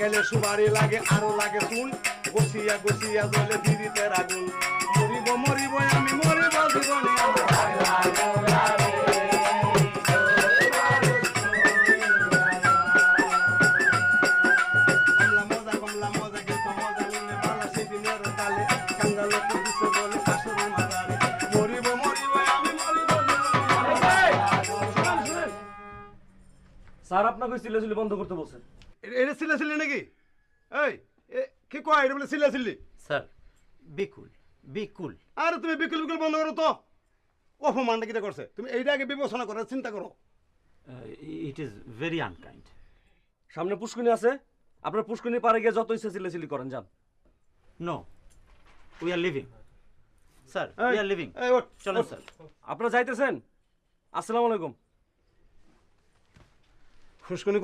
গেলে সুবারি লাগে, আরও লাগে চুন গছিয়া গছিয়া জলে ফিরিতে রাগুন মরিব মরিব, আমি মরিব জীবনে। স্যার, আপনাকে চিল্লাচিল্লি বন্ধ করতে বলছেন। এটা নাকি? এই কি কয় এটা বলে স্যার বিকুল বিকুল। আরে তুমি বিকুল বিকুল বন্ধ করো তো। অপমানটা কিটা করছে? তুমি এইটা আগে বিবেচনা করো চিন্তা করো। ইট ইজ ভেরি আনকাইন্ড সামনে পুষ্কুনি আছে। আপনার পুষ্কুনি পারে গিয়ে যত ইচ্ছা চিল্লাচিল্লি করেন যান। No we are living sir we are living এই চলেন স্যার। আপনারা যাইতেছেন? আসসালামু আলাইকুম। ফুসকুনি